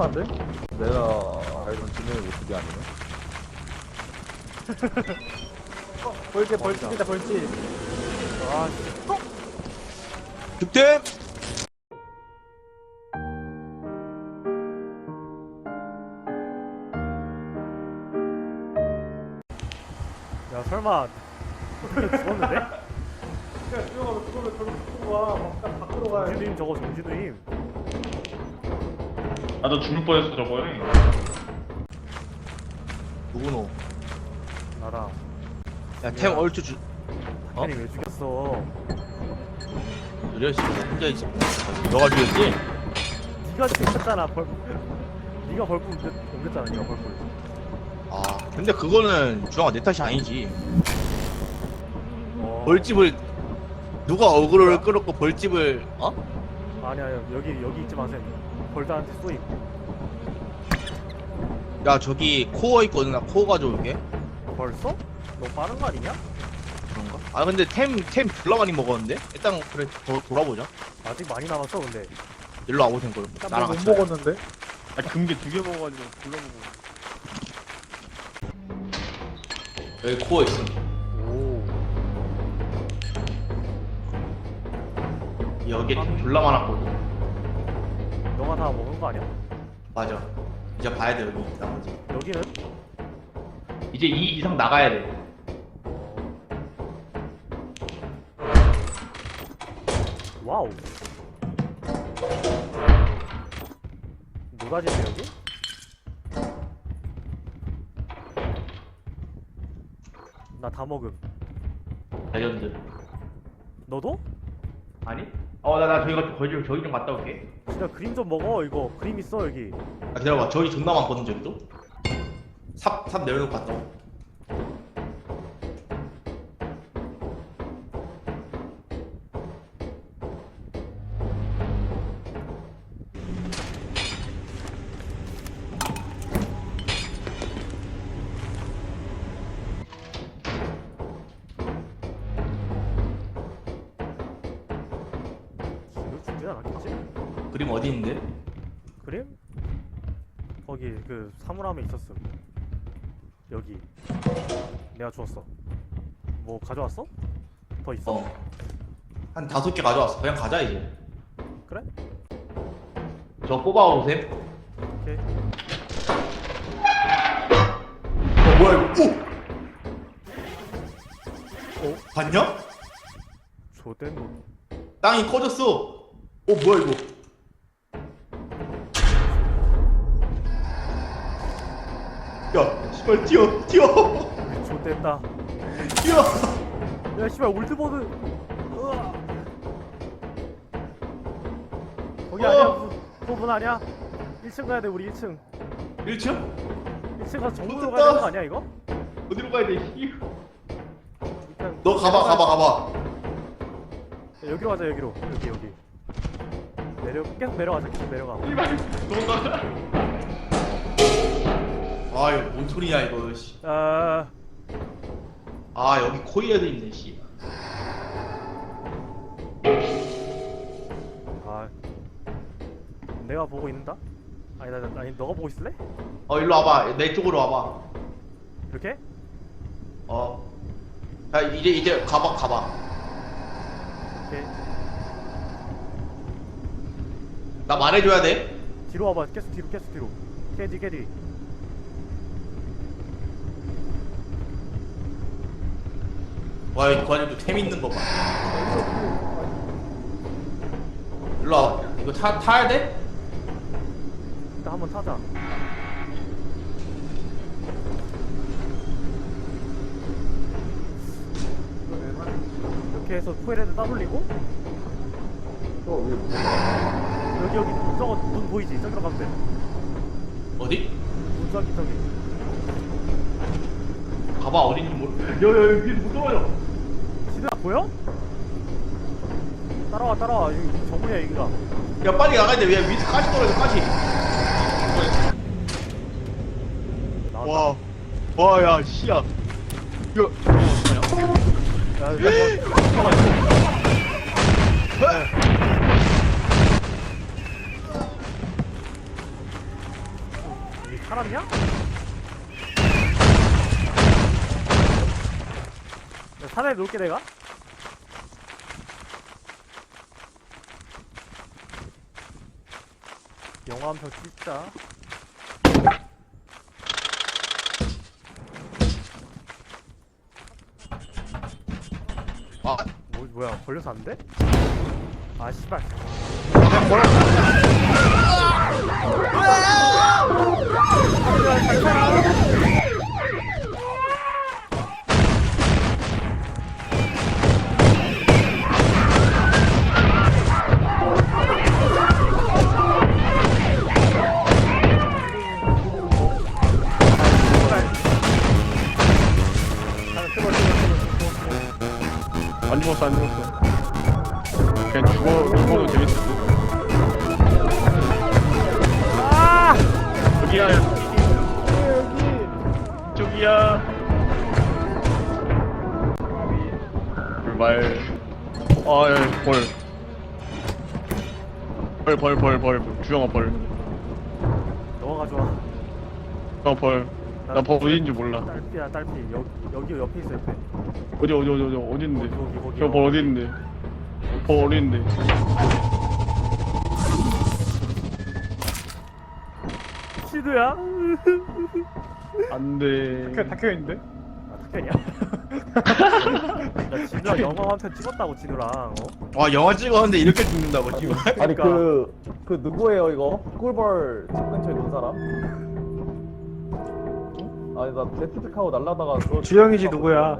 섭섭한데? 내가 알던 진행을 못하게 아니네. 벌집 벌집이다 벌집 아 득템! 야 설마 죽었는데? 야 수영하면 그거를 저렇게 쓰고 와 밖으로 가야 정진우임 저거 정진우임 나도 죽을 뻔했어 저거에 누구노? 나랑 야, 템 얼추 주. 어? 아니 왜 죽였어 느려, 씨. 혼자 있지. 너가 죽였지? 네가 죽였잖아 벌 네가 벌꿀 옮겼- 옮겼잖아 네가 벌꿀 아, 근데 그거는 주황아 내 탓이 아니지. 어. 벌집을 누가 어그로를 끌었고 벌집을 어? 아니 아니 여기 여기 있지 마세요 벌다한테 쏘임 야 저기 코어 있거든 나 코어 가져올게 벌써? 너무 빠른 거 아니냐? 그런가? 아 근데 템템 졸라 많이 먹었는데? 일단 그래 도, 돌아보자 아직 많이 남았어 근데 일로 와보세요 그럼 나랑 못 같이. 먹었는데? 아 금괴 두 개 먹어가지고 불러보고 여기 코어 있어 오 여기 템 졸라 많았거든 너가 다 먹은 거 아니야? 맞아 이제 봐야 돼 여기 나머지 여기는? 이제 2 이상 나가야 돼 와우 노다지네 여기? 나 다 먹음 레전드 너도? 아니? 어나 나 저기 가 저기, 저기 좀 갔다 올게. 진짜 그림 좀 먹어 이거. 그림 있어 여기. 아 기다려봐. 저기 존나 많거든 저기도? 삽, 삽 내려놓고 갔다 와 그림 어디 있는데? 그림? 거기 그 사물함에 있었음 여기 내가 주웠어 뭐 가져왔어? 더 있어? 어. 한 다섯 개 가져왔어. 그냥 가자 이제. 그래? 저 뽑아오세요. 오케이 어 뭐야 이거? 오! 어? 봤냐? 놈 땅이 커졌어. 어 뭐야 이거? 씨발 뛰어, 뛰어, 조된다 뛰어. 야 씨발 올드보드 으아. 거기 어. 아니야 무슨 부분 아니야 1층 가야 돼 우리 1층 1층? 1층 가서 정문으로. 가야 되는 거 아니야 이거? 어디로 가야 돼? 일단 너 가봐, 가봐, 가봐. 야, 여기로 가자 여기로 여기 여기 내려 계속 내려가자 계속 내려가 도망가 아 이거 뭔 소리야 이거. 씨. 아 아 여기 코이어도 있네, 씨. 아 내가 보고 있는다? 아니 나, 나 아니 너가 보고 있을래? 어 일로 와봐. 내 쪽으로 와봐. 이렇게? 어. 야 이제 이제 가봐, 가봐. 오케이 나 말해줘야 돼. 뒤로 와봐 계속 뒤로 계속 뒤로 캐디 캐디 와 여기 관에도 템 있는 거 봐. 일로 와. 이거 타 타야 돼? 일단 한번 타자 이렇게 해서 코엘헤드 따돌리고 저 위에 뭐 여기 여기 저거 눈 보이지? 저기로 가면 돼 어디? 눈 저기 저기 가봐 어딘지 모르. 야 야 여기 못 들어가요. 시드야 보여? 따라와 따라와 여기 정문이야 여기가 야 빨리 나가야 돼. 왜 밑에 까지 떨어져 까지. 나왔다 와. 와 야 씨야. 이거 야, 야, 야, 살았냐? 야, 산에 놓을게 내가? 영화 한 편 찍자. 아 뭐, 뭐야 걸려서 안 돼? 아 씨발 안 죽었어 안 죽었어. 그냥 죽어 죽어도 재밌어. 아! 여기야 저기야. 불말. 아벌벌벌벌벌. 주영아 벌. 너가 가져와 주영아 벌 나벌 어딘지 몰라 딸피야 딸피 여기 여기 옆에 있어 옆에 어디 어디 어디 어디 어디 있는데 거기 거기 저벌 어디 있는데 벌 어디 있는데 시드야? 안돼 탁혀있는데? 아 탁현이야? 야 진우랑 영화 한 편 찍었다고 진우랑 어? 와 영화 찍었는데 이렇게 죽는다고 지금 아니 그러니까. 그, 그 누구예요 이거? 꿀벌 집 근처에 놓은 사람? 응? 아니 나 제트팩하고 날라다가 그거 주영이지, 누구야?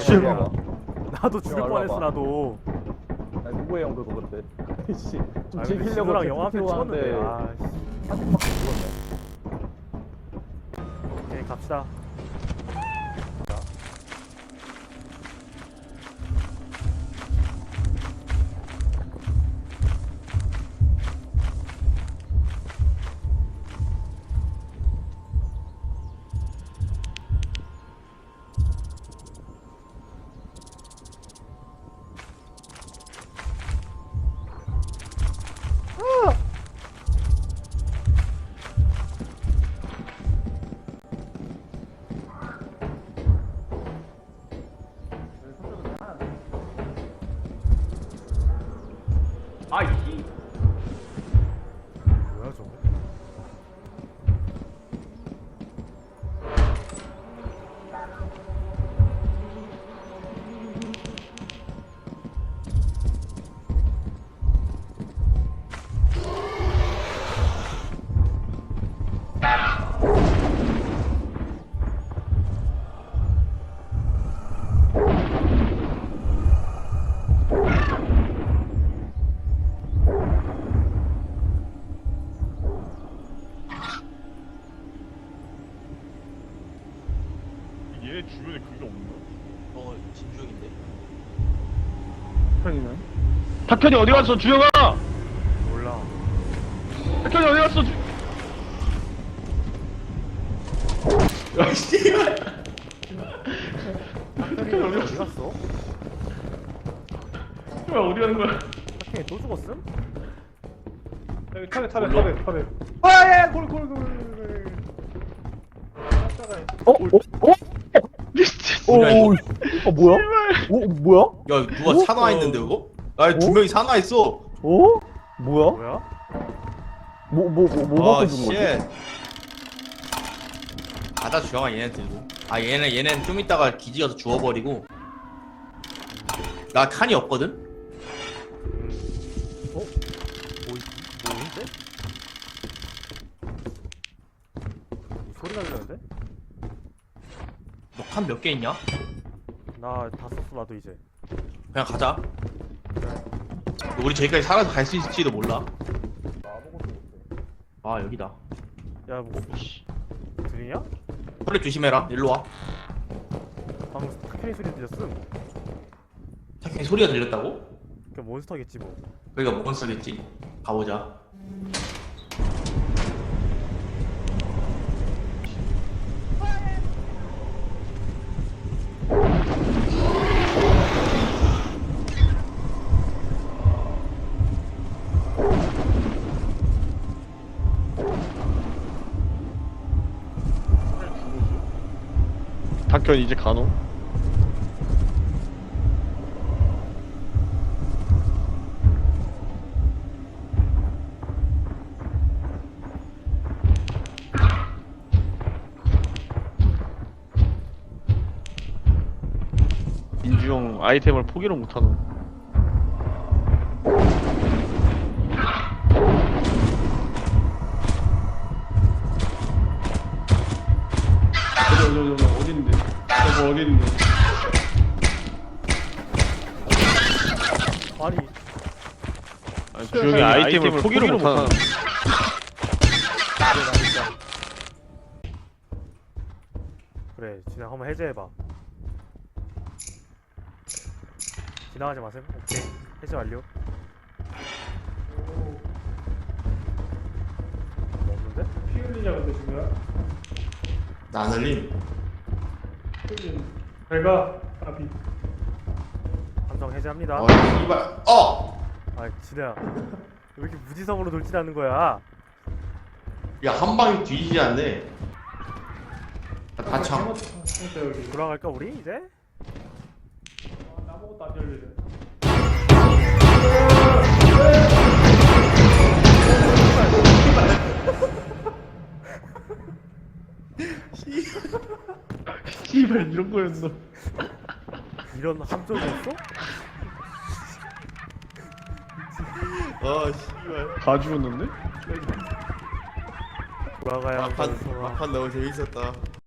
주영아 나도 죽을 야, 일로 뻔했어. 나도 아니 누구예요 그거 그때 씨, 좀 아 근데 즐기려고 진우랑 영화 한편 제트팩 찍었는데 아 씨. 한팀 밖에 죽었네 오케이 갑시다 탁현이 어디 갔어 주영아 몰라 탁현이 어디 갔어 주... 야 씨발 탁현이 어디 갔어? 주영아 어디 가는 거야 탁현이 또 죽었음? 여기 탑에 탑에 탑에 탑에 아예 어? 어? 어? 오, 어 뭐야? 오 뭐야? 야 누가 산화했는데 그거? 아두 어? 명이 산화했어 어? 뭐야? 뭐야? 뭐뭐 뭐 아 갖고 준 거지? 쉣 가자 주영아 얘네 들고 아 얘는 얘는 좀 이따가 기지가서 주워버리고 나 칸이 없거든? 어? 뭐 있- 뭐인데? 소리가 들렸는데? 너 칸 몇 개 있냐? 나 다 썼어 나도 이제 그냥 가자 우리 저기까지 살아서 갈 수 있을지도 몰라. 아 여기다. 야뭐 들리냐? 혈액 조심해라. 일로 와. 방금 탁현이 소리 들렸음? 탁현이 소리가 들렸다고? 그 몬스터겠지 뭐. 그러니까 몬스터겠지. 가보자 박현 이제 가노? 민주 형 아이템을 포기를 못하노 주형이 아이템을 포기를 못하노 그래 진행 한번 해제해봐 지나가지 마세요 오케이 해제 완료 뭐 없는데? 피 흘리냐 근데 지금? 나 흘림. 흘린. 잘가. 아비. 함정 해제합니다 어 이발. 어. 아 진혜야 왜 이렇게 무지성으로 돌진하는 거야 야 한 방에 뒤지지 않네. 다 참. 진짜 여기. 돌아갈까 우리 이제? 아, 아무것도 안 열리네. 씨발 이런 거였어. 이런 함정이었어? 어 씨발. 다 죽었는데? 돌아가야 막판 막판 너무 재밌었다.